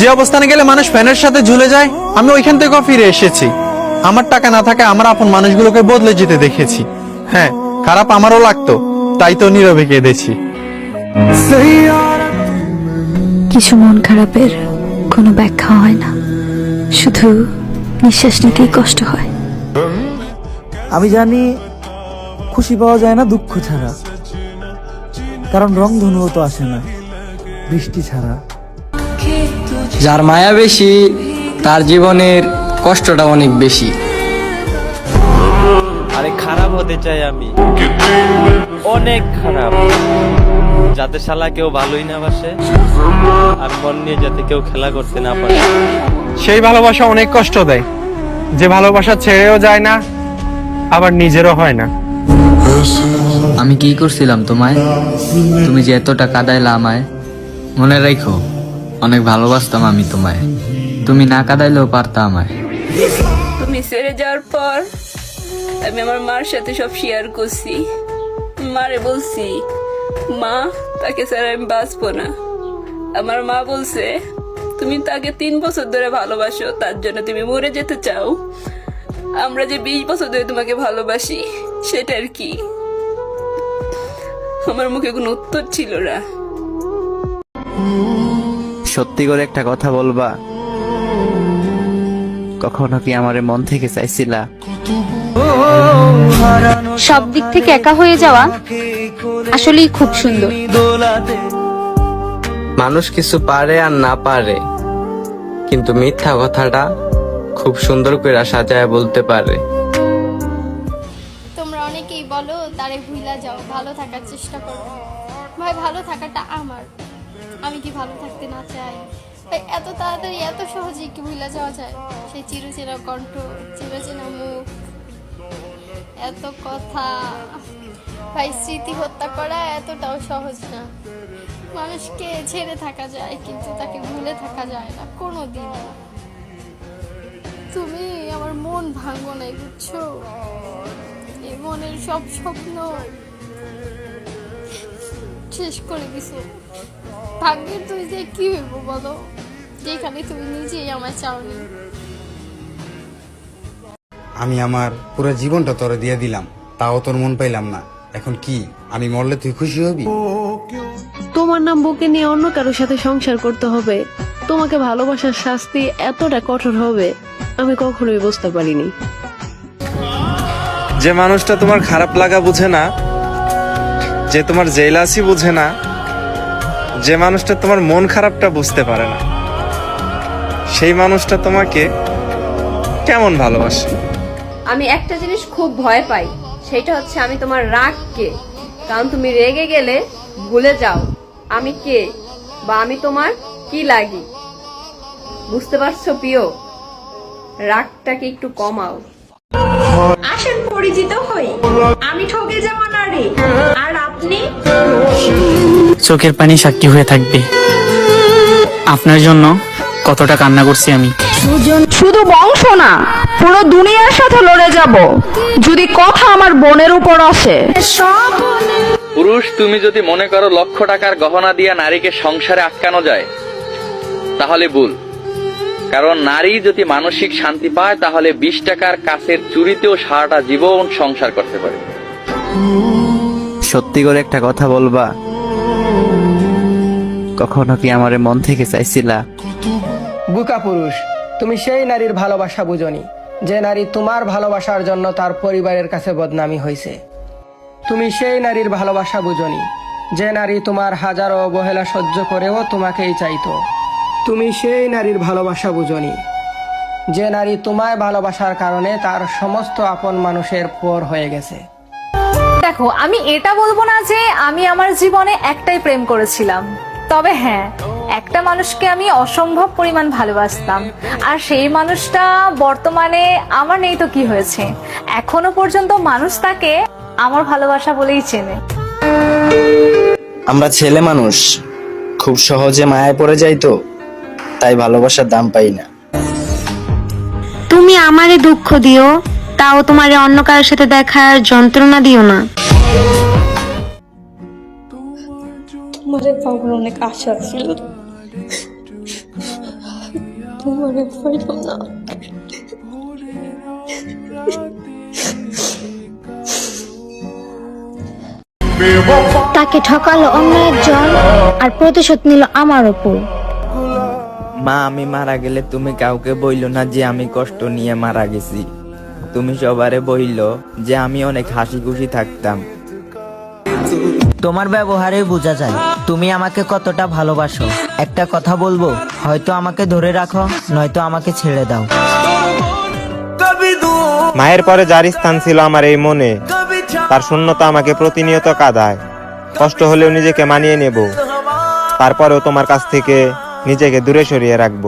যে অবস্থানে গেলে মানুষ ফ্যানের সাথে ঝুলে যায় আমি ওইখান থেকেও ফিরে এসেছি। আমার টাকা না থাকে আমার আপন মানুষগুলোকে বদলে যেতে দেখেছি। হ্যাঁ খারাপ আমারও লাগতো তাই তো নীরবে কেঁদেছি। কিছু মন খারাপের কোনো ব্যাখ্যা হয় না। শুধু নিঃশ্বাস নিতেই কষ্ট হয়। আমি জানি খুশি পাওয়া যায় না দুঃখ ছাড়া। কারণ রং ধনুও তো আসে না বৃষ্টি ছাড়া। যার মায়া বেশি তার জীবনের কষ্টটা অনেক বেশি। আরে খারাপ হতে চাই আমি। অনেক খারাপ। যাতে শালা কেউ ভালোই না বাসে আর মন নিয়ে যাতে কেউ খেলা করতে না পারে। সেই ভালোবাসা অনেক কষ্ট দেয়। যে ভালোবাসা ছেড়েও যায় না আবার নিজেরও হয় না। আমি কি করছিলাম তোমায়? তুমি যে এতটা কাদাইলা আমায় মনে রাখো। অনেক ভালোবাসতাম আমি তোমায়। তুমি না কাদাইলেও পারতা আমায়। তুমি ছেড়ে যাওয়ার পর আমি আমার মার সাথে সব শেয়ার করছি। মারে বলছি, মা, তাকে ছাড়া আমি বাঁচবো না। আমার মা বলছে, তুমি তাকে তিন বছর ধরে ভালোবাসো, তার জন্য তুমি মরে যেতে চাও। আমরা যে বিশ বছর ধরে তোমাকে ভালোবাসি সেটার কি? আমার মুখে কোনো উত্তর ছিল না। সত্যি করে একটা কথা বলবা? কখনো কি আমারে মন থেকে চাইছিলা? সব দিক থেকে একা হয়ে যাওয়া আসলেই খুব সুন্দর। মানুষ কিছু পারে আর না পারে কিন্তু মিথ্যা কথাটা খুব সুন্দর করে সাজায় বলতে পারে। তোমরা অনেকেই বলো তারে ভুলা যাও ভালো থাকার চেষ্টা করো। ভাই ভালো থাকাটা আমার। আমি কি ভালো থাকতে না চাই? এত তাড়াতাড়ি এত সহজেই কি ভুলে যাওয়া যায়? সেই চিরচেনা কণ্ঠ, চিরচেনা মুখ, এত কথা। ভাই, স্মৃতি হত্যা করা এতটাও সহজ না। মানুষকে ছেড়ে থাকা যায়, কিন্তু তাকে ভুলে থাকা যায় না কোনো দিন তুমি আমার মন ভাঙো নাই, বুঝছ? এই মনের সব স্বপ্ন শেষ করে দিছো। ভাগ্যের তুই যে কি হইব বলো? যেখানে তুমি নিজেই আমার চাওনি। আমি আমার পুরো জীবনটা তোরে দিয়ে দিলাম তাও তোর মন পাইলাম না। এখন কি আমি মরলে তুই খুশি হবি? তোমার নাম বুকে নিয়ে অন্য কারোর সাথে সংসার করতে হবে। তোমাকে ভালোবাসার শাস্তি এতটা কঠোর হবে আমি কখনোই বুঝতে পারিনি। যে মানুষটা তোমার খারাপ লাগা বুঝে না যে তোমার জেলাসি বুঝে না যে মানুষটা তোমার মন খারাপটা বুঝতে পারে না সেই মানুষটা তোমাকে কেমন ভালোবাসে? আমি একটা জিনিস খুব ভয় পাই সেটা হচ্ছে আমি তোমার রাগকে কারণ তুমি রেগে গেলে ভুলে যাও আমি কে বা আমি তোমার কি লাগি? বুঝতে পারছ প্রিয়? রাগটাকে একটু কমাও। আসেন পরিচিত হই। আমি ঠকে যাওয়া নারী আর চোখের পানি সাক্ষী হয়ে থাকবে। আপনার জন্য কতটা কান্না করছি আমি। শুধু বংশ না পুরো দুনিয়ার সাথে লড়ে যাব। যদি কথা আমার বোনের উপর আসে। পুরুষ তুমি যদি মনে করো লক্ষ টাকার গহনা দিয়া নারীকে সংসারে আটকানো যায় তাহলে ভুল। কারণ নারী যদি মানসিক শান্তি পায় তাহলে বিশ টাকার কাছের চুরিতেও সারাটা জীবন সংসার করতে পারে। সত্যি করে একটা কথা বলবা? কখনো কি আমারে মন থেকে চাইছিলা? বুকা পুরুষ, তুমি সেই নারীর ভালোবাসা বুঝনি, যে নারী তোমার ভালোবাসার জন্য তার পরিবারের কাছে বদনামি হয়েছে। তুমি সেই নারীর ভালোবাসা বুঝনি, যে নারী তোমার হাজারো অবহেলা সহ্য করেও তোমাকেই চাইতো। তুমি সেই নারীর ভালোবাসা বুঝনি, যে নারী তোমায় ভালোবাসার কারণে তার সমস্ত আপন মানুষের পর হয়ে গেছে। দেখো আমি এটা বলব না যে আমি আমার জীবনে একটাই প্রেম করেছিলাম। তবে হ্যাঁ একটা মানুষকে আমি অসম্ভব পরিমাণ ভালোবাসতাম। আর সেই মানুষটা বর্তমানে আমার নেই তো কি হয়েছে? এখনও পর্যন্ত মানুষ তাকে আমার ভালোবাসা বলেই চেনে। আমরা ছেলে মানুষ খুব সহজে মায়ায় পড়ে যাই তো তাই ভালোবাসার দাম পাই না। তুমি আমারে দুঃখ দিও। তাও তোমারে অন্য কারোর সাথে দেখার যন্ত্রণা দিও না। তোমাদের পাওয়ার অনেক আশা ছিল। তোমারে পাইলাম না। তাকে ঠকালো অন্য একজন আর প্রতিশোধ নিল আমার ওপর। মা আমি মারা গেলে তুমি কাউকে বইলো না যে আমি কষ্ট নিয়ে মারা গেছি। তুমি সবারে বইল যে আমি অনেক হাসি খুশি থাকতাম। তোমার ব্যবহারে বোঝা যায় তুমি আমাকে কতটা ভালোবাসো। একটা কথা বলব হয়তো আমাকে ধরে রাখো নয়তো আমাকে ছেড়ে দাও। মায়ের পরে যার স্থান ছিল আমার এই মনে তার শূন্যতা আমাকে প্রতিনিয়ত কাঁদায়। কষ্ট হলেও নিজেকে মানিয়ে নেব। তারপরেও তোমার কাছ থেকে নিজেকে দূরে সরিয়ে রাখব।